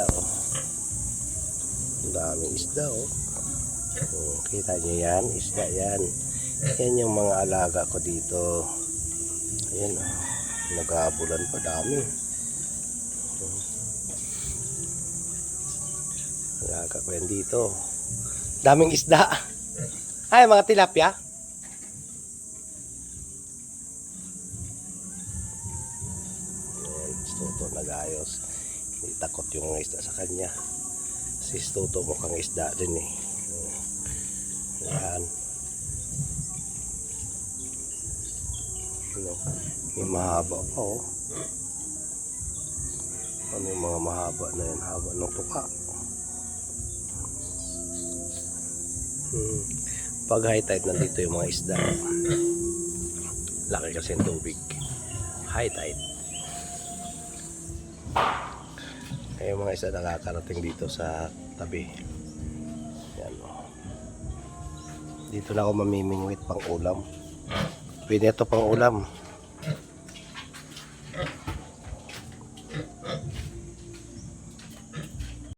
isda oh. Ang daming isda oh. Oh, kita niyo yan, isda yan. Yan yung mga alaga ko dito. Ayan oh. Nagabulan pa dami. Oh. Alaga ko yan dito. Daming isda. Ay, mga tilapia. Ayan, si Toto nag-ayos. Hindi takot yung mga isda sa kanya. Si Toto mukhang isda din eh. Ayan. Ano, may mahaba pa oh. Ano yung mga mahaba na yan? Haba ng tuka. Hmm. Pag high tide, nandito yung mga isda. Laki kasi ng tubig. High tide. Kaya yung mga isda nakakarating dito sa tabi. Yan o. Dito na ako mamimingwit pang ulam. Pwede ito pang ulam.